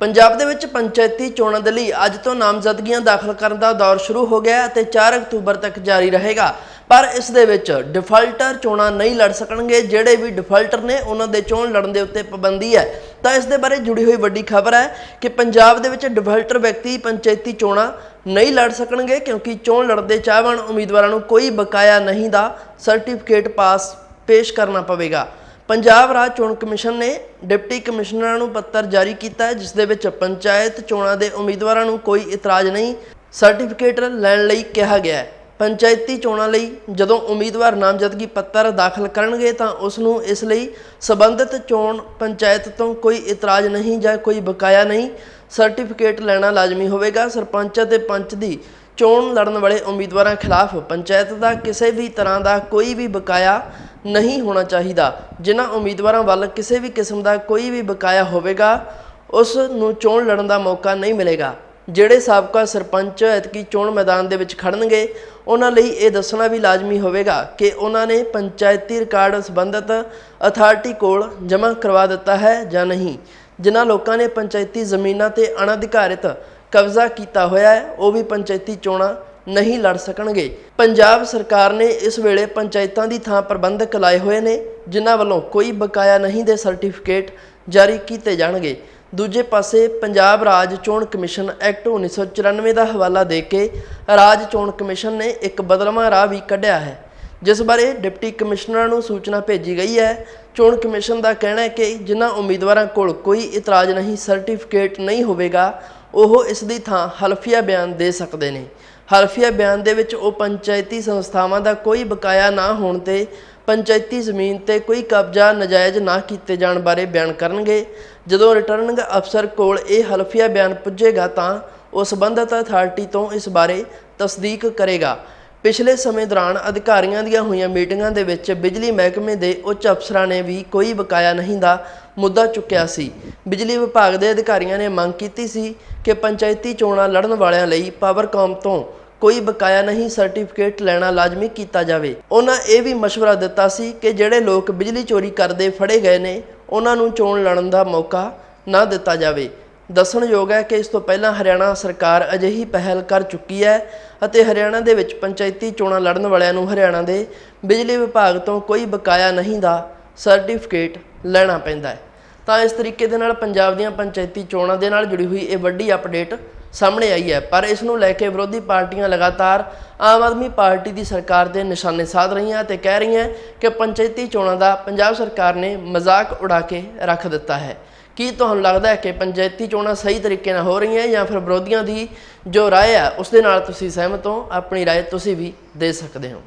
ਪੰਜਾਬ ਦੇ ਵਿੱਚ ਪੰਚਾਇਤੀ ਚੋਣਾਂ ਦੇ ਲਈ ਅੱਜ ਤੋਂ ਨਾਮਜ਼ਦਗੀਆਂ ਦਾਖਲ ਕਰਨ ਦਾ ਦੌਰ ਸ਼ੁਰੂ ਹੋ ਗਿਆ ਅਤੇ 4 ਅਕਤੂਬਰ ਤੱਕ ਜਾਰੀ ਰਹੇਗਾ। ਪਰ ਇਸ ਦੇ ਵਿੱਚ ਡਿਫਾਲਟਰ ਚੋਣਾਂ ਨਹੀਂ ਲੜ ਸਕਣਗੇ। ਜਿਹੜੇ ਵੀ ਡਿਫਾਲਟਰ ਨੇ, ਉਹਨਾਂ ਦੇ ਚੋਣ ਲੜਨ ਦੇ ਉੱਤੇ ਪਾਬੰਦੀ ਹੈ। ਤਾਂ ਇਸ ਦੇ ਬਾਰੇ ਜੁੜੀ ਹੋਈ ਵੱਡੀ ਖਬਰ ਹੈ ਕਿ ਪੰਜਾਬ ਦੇ ਵਿੱਚ ਡਿਫਾਲਟਰ ਵਿਅਕਤੀ ਪੰਚਾਇਤੀ ਚੋਣਾਂ ਨਹੀਂ ਲੜ ਸਕਣਗੇ ਕਿਉਂਕਿ ਚੋਣ ਲੜਦੇ ਚਾਹਵਾਨ ਉਮੀਦਵਾਰਾਂ ਨੂੰ ਕੋਈ ਬਕਾਇਆ ਨਹੀਂ ਦਾ ਸਰਟੀਫਿਕੇਟ ਪਾਸ ਪੇਸ਼ ਕਰਨਾ ਪਵੇਗਾ। ਪੰਜਾਬ ਰਾਜ ਚੋਣ ਕਮਿਸ਼ਨ ਨੇ ਡਿਪਟੀ ਕਮਿਸ਼ਨਰਾਂ ਨੂੰ ਪੱਤਰ ਜਾਰੀ ਕੀਤਾ ਹੈ, ਜਿਸ ਦੇ ਵਿੱਚ ਪੰਚਾਇਤ ਚੋਣਾਂ ਦੇ ਉਮੀਦਵਾਰਾਂ ਨੂੰ ਕੋਈ ਇਤਰਾਜ਼ ਨਹੀਂ ਸਰਟੀਫਿਕੇਟ ਲੈਣ ਲਈ ਕਿਹਾ ਗਿਆ ਹੈ। ਪੰਚਾਇਤੀ ਚੋਣਾਂ ਲਈ ਜਦੋਂ ਉਮੀਦਵਾਰ ਨਾਮਜ਼ਦਗੀ ਪੱਤਰ ਦਾਖਲ ਕਰਨਗੇ ਤਾਂ ਉਸ ਨੂੰ ਇਸ ਲਈ ਸਬੰਧਿਤ ਚੋਣ ਪੰਚਾਇਤ ਤੋਂ ਕੋਈ ਇਤਰਾਜ਼ ਨਹੀਂ ਜਾਂ ਕੋਈ ਬਕਾਇਆ ਨਹੀਂ ਸਰਟੀਫਿਕੇਟ ਲੈਣਾ ਲਾਜ਼ਮੀ ਹੋਵੇਗਾ। ਸਰਪੰਚ ਅਤੇ ਪੰਚ ਦੀ ਚੋਣ ਲੜਨ ਵਾਲੇ ਉਮੀਦਵਾਰਾਂ ਖਿਲਾਫ ਪੰਚਾਇਤ ਦਾ ਕਿਸੇ ਵੀ ਤਰ੍ਹਾਂ ਦਾ ਕੋਈ ਵੀ ਬਕਾਇਆ ਨਹੀਂ ਹੋਣਾ ਚਾਹੀਦਾ। ਜਿਨ੍ਹਾਂ ਉਮੀਦਵਾਰਾਂ ਵੱਲ ਕਿਸੇ ਵੀ ਕਿਸਮ ਦਾ ਕੋਈ ਵੀ ਬਕਾਇਆ ਹੋਵੇਗਾ, ਉਸ ਨੂੰ ਚੋਣ ਲੜਨ ਦਾ ਮੌਕਾ ਨਹੀਂ ਮਿਲੇਗਾ। ਜਿਹੜੇ ਸਾਬਕਾ ਸਰਪੰਚ ਐਤਕੀ ਚੋਣ ਮੈਦਾਨ ਦੇ ਵਿੱਚ ਖੜਨਗੇ, ਉਹਨਾਂ ਲਈ ਇਹ ਦੱਸਣਾ ਵੀ ਲਾਜ਼ਮੀ ਹੋਵੇਗਾ ਕਿ ਉਹਨਾਂ ਨੇ ਪੰਚਾਇਤੀ ਰਿਕਾਰਡ ਸੰਬੰਧਿਤ ਅਥਾਰਟੀ ਕੋਲ ਜਮ੍ਹਾਂ ਕਰਵਾ ਦਿੱਤਾ ਹੈ ਜਾਂ ਨਹੀਂ। ਜਿਨ੍ਹਾਂ ਲੋਕਾਂ ਨੇ ਪੰਚਾਇਤੀ ਜ਼ਮੀਨਾਂ ਤੇ ਅਣਅਧਿਕਾਰਿਤ ਕਬਜ਼ਾ ਕੀਤਾ ਹੋਇਆ ਹੈ, ਉਹ ਵੀ ਪੰਚਾਇਤੀ ਚੋਣਾਂ ਨਹੀਂ ਲੜ ਸਕਣਗੇ। ਪੰਜਾਬ ਸਰਕਾਰ ਨੇ ਇਸ ਵੇਲੇ ਪੰਚਾਇਤਾਂ ਦੀ ਥਾਂ ਪ੍ਰਬੰਧਕ ਲਾਏ ਹੋਏ ਨੇ, ਜਿਨ੍ਹਾਂ ਵੱਲੋਂ ਕੋਈ ਬਕਾਇਆ ਨਹੀਂ ਦੇ ਸਰਟੀਫਿਕੇਟ ਜਾਰੀ ਕੀਤੇ ਜਾਣਗੇ। ਦੂਜੇ ਪਾਸੇ, ਪੰਜਾਬ ਰਾਜ ਚੋਣ ਕਮਿਸ਼ਨ ਐਕਟ 1994 ਦਾ ਹਵਾਲਾ ਦੇ ਕੇ ਰਾਜ ਚੋਣ ਕਮਿਸ਼ਨ ਨੇ ਇੱਕ ਬਦਲਵਾਂ ਰਾਹ ਵੀ ਕੱਢਿਆ ਹੈ। ਜਿਸ ਬਾਰੇ ਡਿਪਟੀ ਕਮਿਸ਼ਨਰਾਂ ਨੂੰ ਸੂਚਨਾ ਭੇਜੀ ਗਈ ਹੈ। ਚੋਣ ਕਮਿਸ਼ਨ ਦਾ ਕਹਿਣਾ ਹੈ ਕਿ ਜਿਨ੍ਹਾਂ ਉਮੀਦਵਾਰਾਂ ਕੋਲ ਕੋਈ ਇਤਰਾਜ਼ ਨਹੀਂ, ਸਰਟੀਫਿਕੇਟ ਨਹੀਂ ਹੋਵੇਗਾ, ਉਹ ਇਸ ਦੀ ਥਾਂ ਹਲਫੀਆ ਬਿਆਨ ਦੇ ਸਕਦੇ ਨੇ। ਹਲਫੀਆ ਬਿਆਨ ਦੇ ਵਿੱਚ ਉਹ ਪੰਚਾਇਤੀ ਸੰਸਥਾਵਾਂ ਦਾ ਕੋਈ ਬਕਾਇਆ ਨਾ ਹੋਣ ਤੇ ਪੰਚਾਇਤੀ ਜ਼ਮੀਨ ਤੇ ਕੋਈ ਕਬਜ਼ਾ ਨਜਾਇਜ਼ ਨਾ ਕੀਤੇ ਜਾਣ ਬਾਰੇ ਬਿਆਨ ਕਰਨਗੇ। ਜਦੋਂ ਰਿਟਰਨਿੰਗ ਅਫਸਰ ਕੋਲ ਇਹ ਹਲਫੀਆ ਬਿਆਨ ਪੁੱਜੇਗਾ ਤਾਂ ਉਹ ਸੰਬੰਧਿਤ ਅਥਾਰਟੀ ਤੋਂ ਇਸ ਬਾਰੇ ਤਸਦੀਕ ਕਰੇਗਾ। ਪਿਛਲੇ ਸਮੇਂ ਦੌਰਾਨ ਅਧਿਕਾਰੀਆਂ ਦੀਆਂ ਹੋਈਆਂ ਮੀਟਿੰਗਾਂ ਦੇ ਵਿੱਚ ਬਿਜਲੀ ਮਹਿਕਮੇ ਦੇ ਉੱਚ ਅਫਸਰਾਂ ਨੇ ਵੀ ਕੋਈ ਬਕਾਇਆ ਨਹੀਂ ਦਾ ਮੁੱਦਾ ਚੁੱਕਿਆ ਸੀ ਬਿਜਲੀ ਵਿਭਾਗ ਦੇ ਅਧਿਕਾਰੀਆਂ ਨੇ ਮੰਗ ਕੀਤੀ ਸੀ ਕਿ ਪੰਚਾਇਤੀ ਚੋਣਾਂ ਲੜਨ ਵਾਲਿਆਂ ਲਈ ਪਾਵਰਕਾਮ ਤੋਂ ਕੋਈ ਬਕਾਇਆ ਨਹੀਂ ਸਰਟੀਫਿਕੇਟ ਲੈਣਾ ਲਾਜ਼ਮੀ ਕੀਤਾ ਜਾਵੇ ਉਹਨਾਂ ਇਹ ਵੀ مشورہ ਦਿੱਤਾ ਸੀ ਕਿ ਜਿਹੜੇ ਲੋਕ ਬਿਜਲੀ ਚੋਰੀ ਕਰਦੇ ਫੜੇ ਗਏ ਨੇ ਉਹਨਾਂ ਨੂੰ ਚੋਣ ਲੜਨ ਦਾ ਮੌਕਾ ਨਾ ਦਿੱਤਾ ਜਾਵੇ ਦੱਸਣਯੋਗ ਹੈ ਕਿ ਇਸ ਤੋਂ ਪਹਿਲਾਂ ਹਰਿਆਣਾ ਸਰਕਾਰ ਅਜਿਹੀ ਪਹਿਲ ਕਰ ਚੁੱਕੀ ਹੈ ਅਤੇ ਹਰਿਆਣਾ ਦੇ ਵਿੱਚ ਪੰਚਾਇਤੀ ਚੋਣਾਂ ਲੜਨ ਵਾਲਿਆਂ ਨੂੰ ਹਰਿਆਣਾ ਦੇ ਬਿਜਲੀ ਵਿਭਾਗ ਤੋਂ ਕੋਈ ਬਕਾਇਆ ਨਹੀਂ ਦਾ ਸਰਟੀਫਿਕੇਟ ਲੈਣਾ ਪੈਂਦਾ ਹੈ। ਤਾਂ ਇਸ ਤਰੀਕੇ ਦੇ ਨਾਲ ਪੰਜਾਬ ਦੀਆਂ ਪੰਚਾਇਤੀ ਚੋਣਾਂ ਦੇ ਨਾਲ ਜੁੜੀ ਹੋਈ ਇਹ ਵੱਡੀ ਅਪਡੇਟ ਸਾਹਮਣੇ ਆਈ ਹੈ। ਪਰ ਇਸ ਨੂੰ ਲੈ ਕੇ ਵਿਰੋਧੀ ਪਾਰਟੀਆਂ ਲਗਾਤਾਰ ਆਮ ਆਦਮੀ ਪਾਰਟੀ ਦੀ ਸਰਕਾਰ ਦੇ ਨਿਸ਼ਾਨੇ ਸਾਧ ਰਹੀਆਂ ਤੇ ਕਹਿ ਰਹੀਆਂ ਕਿ ਪੰਚਾਇਤੀ ਚੋਣਾਂ ਦਾ ਪੰਜਾਬ ਸਰਕਾਰ ਨੇ ਮਜ਼ਾਕ ਉਡਾ ਕੇ ਰੱਖ ਦਿੱਤਾ ਹੈ। ਕੀ ਤੁਹਾਨੂੰ ਲੱਗਦਾ ਹੈ ਕਿ ਪੰਚਾਇਤੀ ਚੋਣਾਂ ਸਹੀ ਤਰੀਕੇ ਨਾਲ ਹੋ ਰਹੀਆਂ ਜਾਂ ਫਿਰ ਵਿਰੋਧੀਆਂ ਦੀ ਜੋ ਰਾਏ ਆ ਉਸ ਦੇ ਨਾਲ ਤੁਸੀਂ ਸਹਿਮਤ ਹੋ? ਆਪਣੀ ਰਾਏ ਤੁਸੀਂ ਵੀ ਦੇ ਸਕਦੇ ਹੋ।